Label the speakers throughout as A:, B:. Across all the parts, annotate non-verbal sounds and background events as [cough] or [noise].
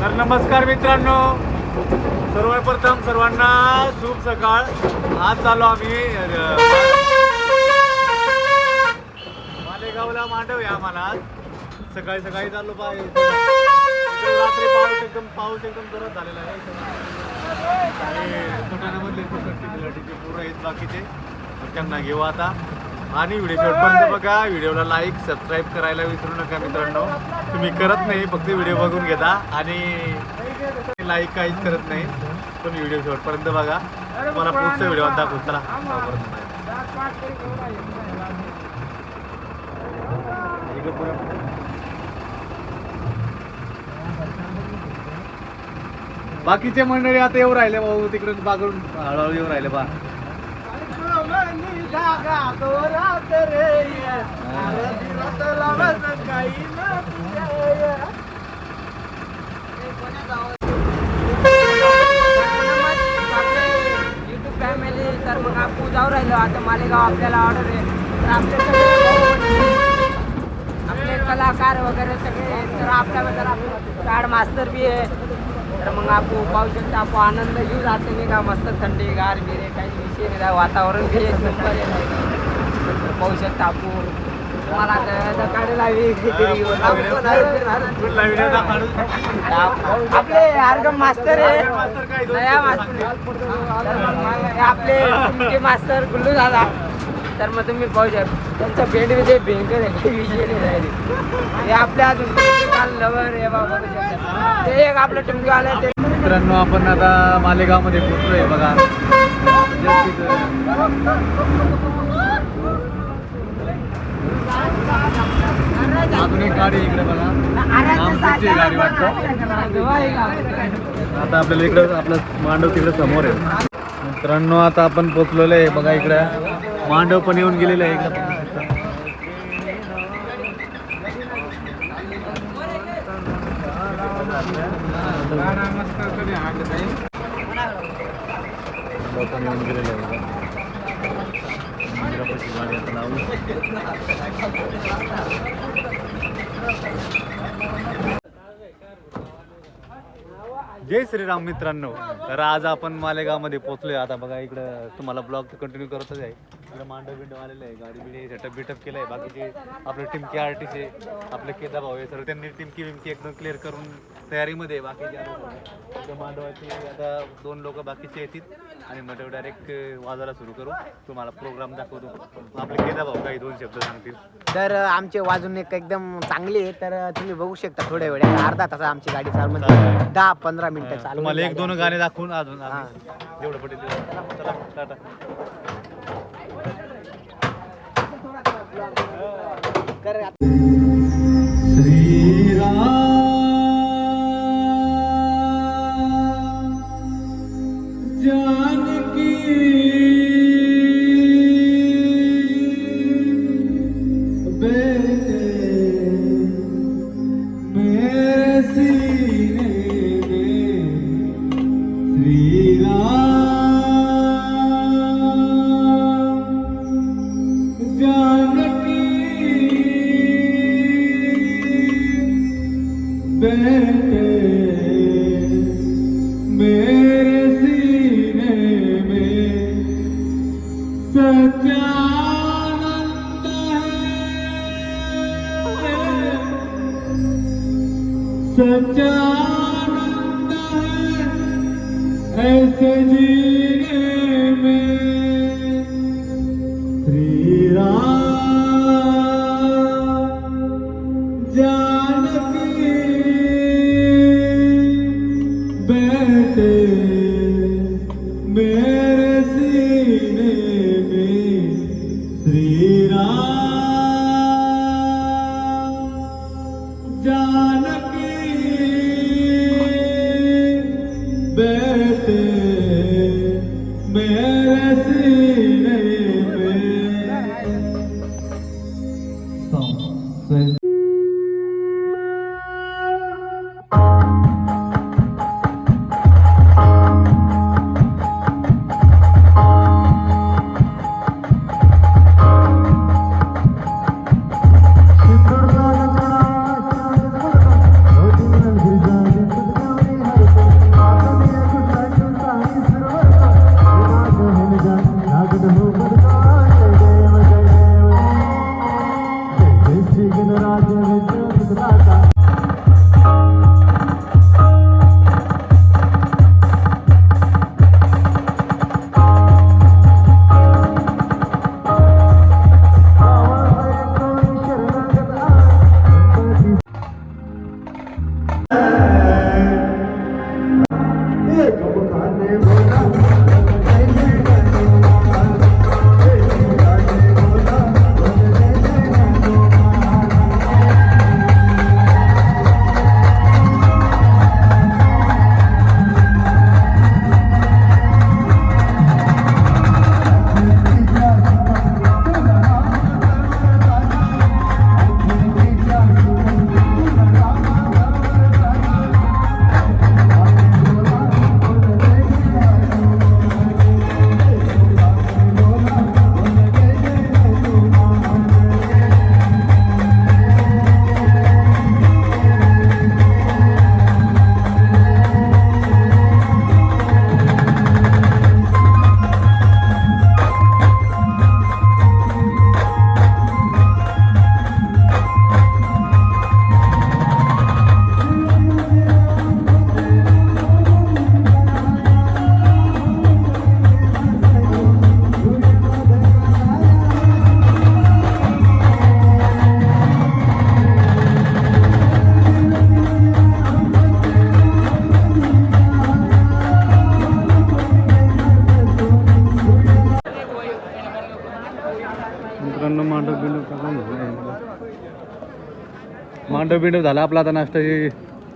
A: तर नमस्कार मित्रांनो. सर्वप्रथम सर्वांना शुभ सकाळ. आज चालू आम्ही मालेगावला मांडव या आम्हाला. सकाळी सकाळी चाललो पाहिजे रात्री पाऊस एकदम पाऊस एकदम जोरात झालेला आहे. आणि सुटाण्यामधले तिथे पूर्ण आहेत बाकीचे. त्यांना घेऊ आता. आणि व्हिडिओ शेवटपर्यंत बघा व्हिडिओला लाईक सबस्क्राईब करायला विसरू नका मित्रांनो. तुम्ही करत नाही फक्त व्हिडिओ बघून घेता. आणि लाईक काहीच करत नाही. तुम्ही व्हिडिओ शेवटपर्यंत बघा. तुम्हाला पुढचा व्हिडिओ दाखवू. चला. बाकीचे मंडळी आता येऊ राहिले भाऊ तिकडे बागडून हळूहळू येऊ राहिले बा.
B: फॅमिली तर मग आपण जाऊ राहिलो. आता मालेगाव आपल्याला ऑर्डर आहे. तर आपले सगळे आपले कलाकार वगैरे सगळे तर आपल्याबद्दल आपलं कार्ड मास्तर बी आहे. तर मग आपण पाहू शकतो आपण आनंद घेऊ जाते नाही का? मस्त थंडी गार बिरे काही विषय नाही काय वातावरण बी एक नंबर आहे. तर पाहू शकतो आपण तुम्हाला काढायला आपले आर्गम मास्तर आहे.
A: मास्तर.
B: आपले मास्तर गुल्लू दादा. तर मग तुम्ही पाहू शकता. त्यांचा भेट विषय भयंकर आहे. काही विषय नाही राहिले. हे आपल्या अजून काल लवर हे बाबा. ते एक आपलं टुमके आले ते
A: मित्रांनो आपण आता मालेगावमध्ये पोहोचलोय बघा. अजून एक गाडी इकडे बघा. आमची गाडी वाटतं. आता आपल्याला इकडं आपलं मांडव तिकडे समोर आहे. मित्रांनो आता आपण पोचलेलो आहे बघा इकडं. मांडव पण येऊन गेलेले आहे पण येऊन आहे मंदिरापाशी गाडी आता जय श्रीराम मित्रांनो. तर आज आपण मालेगावमध्ये पोहोचलोय. आता बघा इकडं तुम्हाला ब्लॉग कंटिन्यू करतच आहे. इकडं मांडव बिंडव आलेलं आहे. गाडी बिडी सेटअप बिटअप केलं आहे बाकीचे आपले टिमकी आर्टिस्ट आहे. आपले केदा भाऊ आहे. सर्व त्यांनी टिमकी विमकी एकदम क्लिअर करून तयारीमध्ये आहे. बाकीचे मांडवाचे आता दोन लोक बाकीचे येतील. आणि मग डायरेक्ट वाजायला सुरू करू. तुम्हाला प्रोग्राम दाखवतो. आपले केदा भाऊ काही दोन शब्द सांगतील.
B: तर आमचे वाजून एक एकदम चांगली आहे तर तुम्ही बघू शकता थोड्या वेळात. अर्धा तास आमची गाडी चालू म्हणजे दहा पंधरा मिनिटं चालू
A: तुम्हाला एक दोन गाणे दाखवून अजून जेवढं पटेल. चला टाटा. मांडव बिंडव झाला. आपला आता नाश्ता हे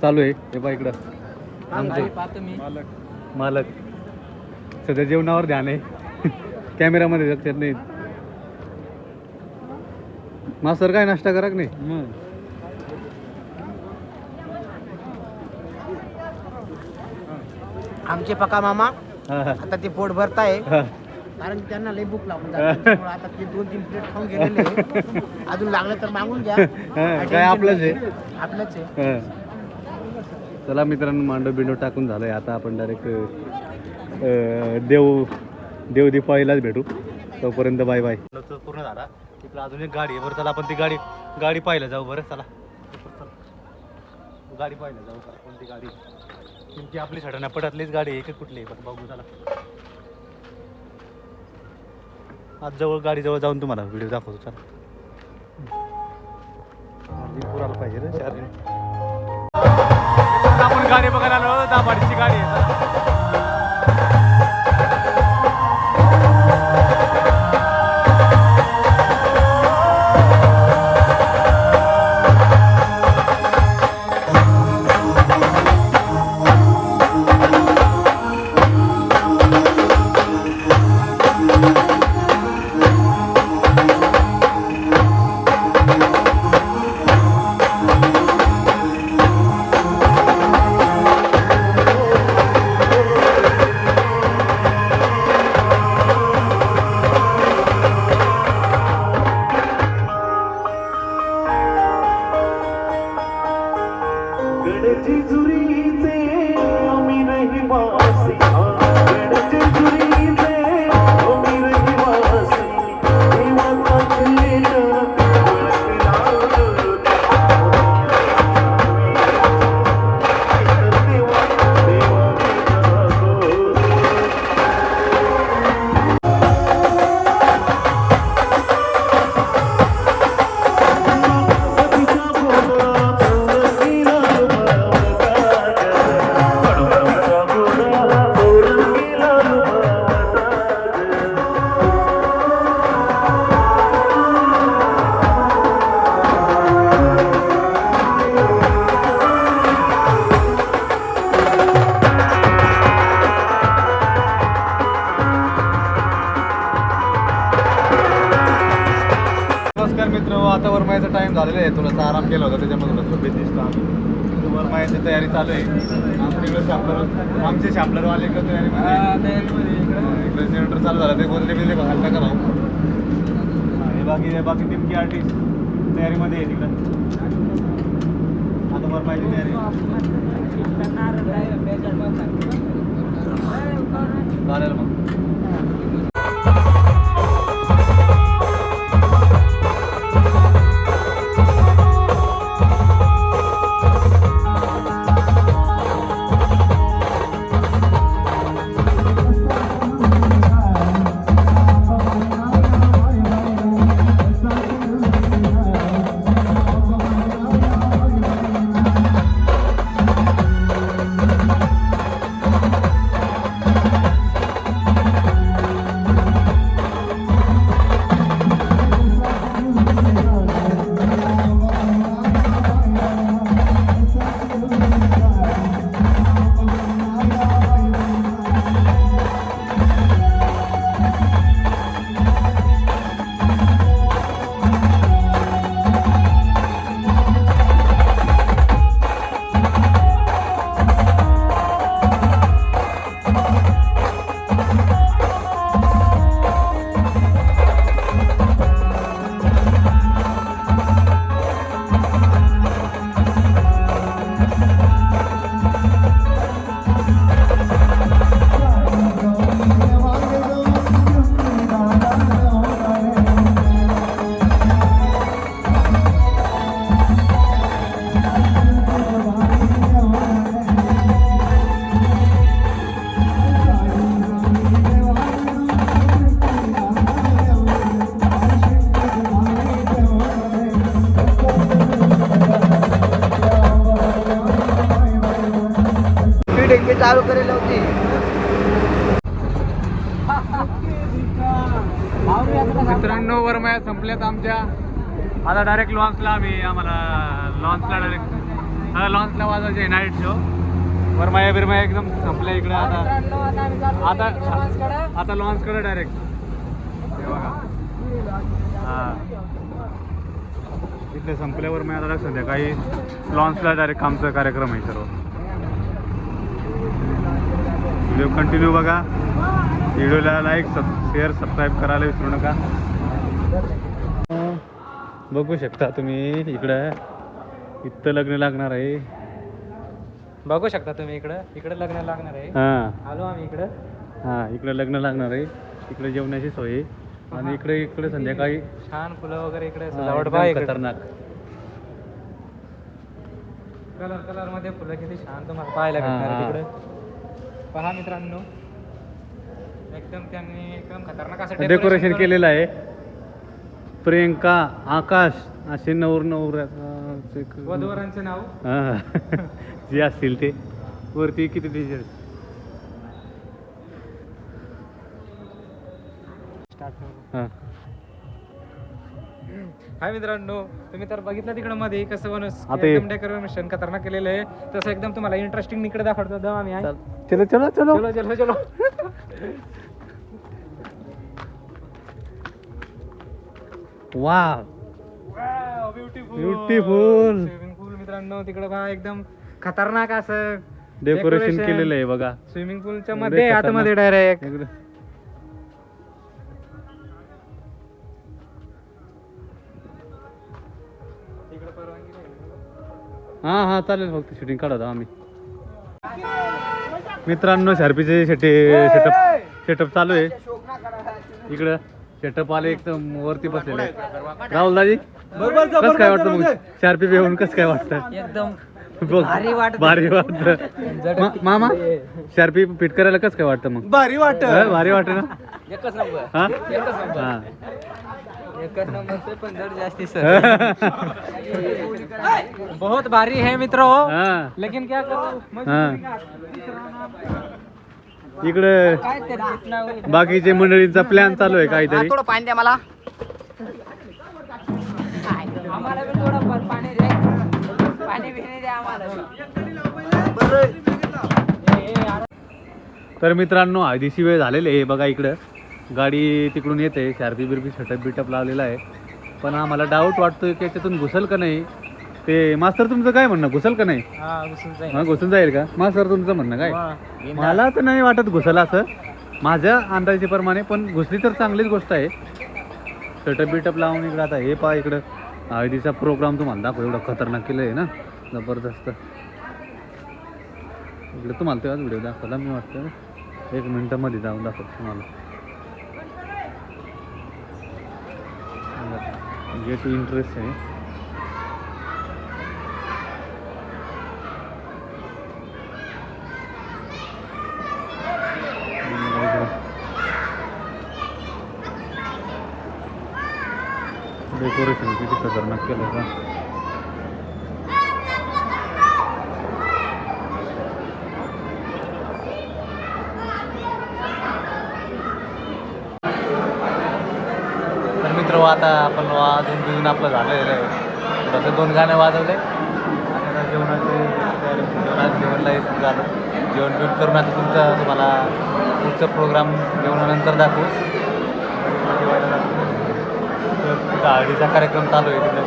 A: चालू आहे हे बा इकडं. आमचे. मालक. सध्या जेवणावर ध्यान आहे. [laughs] कॅमेरामध्ये लक्षात नाही मास्तर काय नाश्ता करा की नाही?
B: आमचे पका मामा. आता ते पोट भरताय.
A: हा.
B: कारण की त्यांना लई भूक लागून जाते. [laughs] त्यामुळे आता ते दोन तीन प्लेट खाऊन गेलेले आहे. अजून लागलं तर मागून घ्या. [laughs]
A: काय आपलंच आहे?
B: आपलंच आहे.
A: हा. चला मित्रांनो मांडव बिंडव टाकून झालंय. आता आपण डायरेक्ट देव देव दीपावलीलाच भेटू. तोपर्यंत बाय बाय पूर्ण झाला. तिकडं अजून एक गाडी आहे. बरं चला आपण ती गाडी गाडी पाहायला जाऊ. बरं चला. गाडी पाहायला जाऊ. चला कोणती गाडी? नेमकी आपली सडना पडातलीच गाडी आहे की कुठली आहे? पण बघू चला. आज जवळ गाडी जवळ जाऊन तुम्हाला व्हिडिओ दाखवतो चला. पुराला पाहिजे रे चार आपण गाडी बघायला आलो दाबाडीची गाडी आहे. वरमायाचा टाइम झालेला आहे. थोडासा आराम केला होता त्याच्यामध्ये थोडं तब्येत दिसतं आम्ही. वरमायाची तयारी चालू आहे. आमच्या शॅम्पलर आमचे शॅम्पलरवाले इकडे. तयारीमध्ये इकडे जनरेटर चालू झालं. ते बोलले बिलले हल्ला करावं हा, हे बाकी बाकी टिमकी आर्टिस्ट तयारीमध्ये आहे तिकडं. आता वरमायाची तयारी. चालेल मग. मित्रांनो वरमाया संपल्यात आमच्या. आता डायरेक्ट लॉन्चला आम्ही आम्हाला लॉन्चला डायरेक्ट लॉन्चला वाजायचे नाईट शो वरमाया बिरमाया एकदम संपल्या इकडे. आता
C: आता
A: आता
C: लॉन्चकडं.
A: आता लॉन्च कडे डायरेक्ट हा. इथले संपल्यावर मी आता संध्याकाळी लॉन्चला डायरेक्ट आमचा कार्यक्रम आहे सर्व. व्हिडिओ कंटिन्यू बघा. व्हिडिओला लाईक सब शेअर सबस्क्राईब करायला विसरू नका. बघू शकता तुम्ही इकडं. इथं लग्न लागणार आहे.
C: बघू शकता तुम्ही इकडं. इकडे लग्न लागणार आहे.
A: हां.
C: आलो आम्ही इकडं.
A: हां इकडे लग्न लागणार आहे. इकडे जेवणाची सोय. आणि इकडे इकडे संध्याकाळी
C: छान फुलं वगैरे इकडे सजावट इकडे.
A: खतरनाक.
C: कलर कलरमध्ये फुलं किती छान तुम्हाला पाहायला भेटणार. तिकडे पहा मित्रांनो. एकदम त्यांनी एकदम खतरनाक असं
A: डेकोरेशन केलेलं आहे. प्रियंका आकाश असे नवर नवर
C: वधूवरांचे नाव.
A: जे असतील ते. वरती किती टीचर हां.
C: हाय मित्रांनो तुम्ही तर बघितलं तिकडं मध्ये कसं बनस
A: आता हे-
C: एकदम डेकोरेशन खतरनाक केलेलं आहे. तसं एकदम तुम्हाला इंटरेस्टिंग इकडे दाखवतो. दम आम्ही.
A: चलो चलो चलो.
C: चलो चलो चलो.
A: वा Beautiful.
C: स्विमिंग पूल मित्रांनो तिकडे पहा एकदम खतरनाक असं
A: डेकोरेशन केलेलं आहे बघा.
C: स्विमिंग पूलच्या
A: एवढे
C: मध्ये
A: खतरनाक.
C: आतमध्ये डायरेक्ट
A: एकदम
C: तिकडे परवानगी नाही.
A: हां हां चालेल फक्त शूटिंग काढत आम्ही. मित्रांनो शार्पीचे शेटे सेटअप सेटअप चालू आहे. इकडं सेटअप आले एकदम वरती बसलेले आहे. राहुल दाजी? कसं काय वाटतं मग? शार्पी बेहून कसं काय वाटतं?
C: एकदम भारी वाटतं.
A: भारी वाटतं. मा- मामा? शार्पी फिट करायला कसं काय वाटतं मग?
C: भारी वाटत.
A: हा, भारी वाटतं ना? हा? हा. [laughs]
C: बहुत भारी है मित्रों.
A: हा.
C: लेकिन क्या करूं?
A: हा. इकडं. बाकीचे मंडळींचा प्लॅन चालू आहे काहीतरी.
C: थोडं पाणी द्या मला. आम्हाला बी थोडं पण पाणी द्या. पाणी बिणी द्या आम्हाला. ए, ए, अरे.
A: तर मित्रांनो हळदीची वेळ झालेली आहे. बघा इकडं. गाडी तिकडून येते. शार्पी बिरपी शटप बिटप लावलेला आहे. पण आम्हाला डाऊट वाटतोय की याच्यातून घुसल का नाही. ते मास्तर तुमचं काय म्हणणं? घुसल का नाही?
C: हा घुसून जाईल.
A: हा घुसून जाईल का? मास्तर तुमचं म्हणणं काय?
C: वा.
A: मला तर नाही वाटत घुसल असं. माझ्या अंदाजेप्रमाणे पण घुसली तर चांगलीच गोष्ट आहे. शटप बिटप लावून इकडं आता हे पहा इकडं. हळदीचा प्रोग्राम तुम्हाला दाखव एवढा खतरनाक केलं आहे ना. जबरदस्त. इकडे तुम्हाला तेव्हाच व्हिडिओ दाखवला मी वाटतं. एक मिनटामध्ये जाऊन दाखवतो तुम्हाला. गेट इंटरेस्ट आहे डेकोरेशन किती खतरनाक केलं का? मित्र आता आपण वाजून बिजून आपलं झालेलं आहे. तसं दोन गाणे वाजवले. आणि जेवणाचे जेवणात जेवणला येत झालं. जेवण बिवण करून आता तुमचं तुम्हाला पुढचं प्रोग्राम जेवणानंतर दाखवू जेवायला दाखवू. तर तिथं हळदीचा कार्यक्रम चालू आहे तिकडं.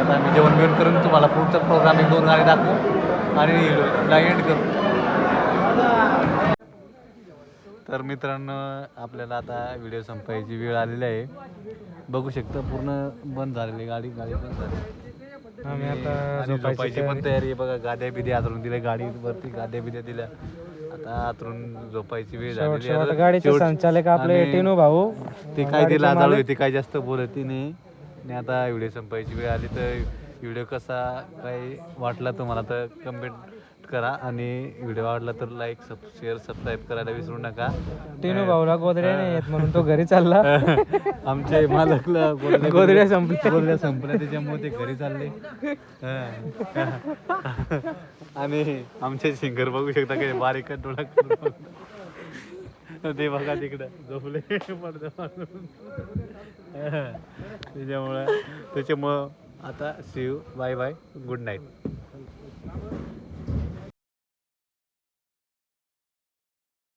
A: आता मी जेवण बिवण करून तुम्हाला पुढचा प्रोग्राम एक दोन गाडी दाखवू आणि एंड करू. तर मित्रांनो आपल्याला आता व्हिडिओ संपायची वेळ आलेली आहे. बघू शकता पूर्ण बंद झालेली गाडी. गाडी बंद झाली.
C: आम्ही आता
A: आणि
C: झोपायची
A: पण तयारी. आहे बघा गाद्या बिद्या आतरून दिल्या गाडीवरती गाद्या बिद्या दिल्या. आता आतरून झोपायची वेळ
C: शेवट
A: झालेली
C: शेवट
A: आहे.
C: गाडीचे
A: शेवट-
C: संचालक आपले
A: आणि
C: टिनू भाऊ.
A: ते काय
C: गाडीचे
A: दिला
C: मालक.
A: ते काय जास्त बोलत नाही. आणि आता व्हिडिओ संपायची वेळ आली तर व्हिडिओ कसा काही वाटला तुम्हाला? तर कमेंट करा आणि व्हिडिओ आवडला तर लाईक सब शेअर सबस्क्राईब करायला विसरू नका.
C: टिनू भाऊला गोदड्या नाही येत म्हणून तो घरी चालला. [laughs]
A: आमचे मालकला [laughs] गोदड्या-
C: गोदड्या संपल्या.
A: गोदड्या संपल्या त्याच्यामुळे ते घरी चालले. हा. [laughs] आणि आमचे सिंगर बघू शकता की बारीक डोळा ते बघा तिकडं झोपले. पडदा मारून. त्याच्यामुळं त्याच्यामुळं आता Shiv bye bye good night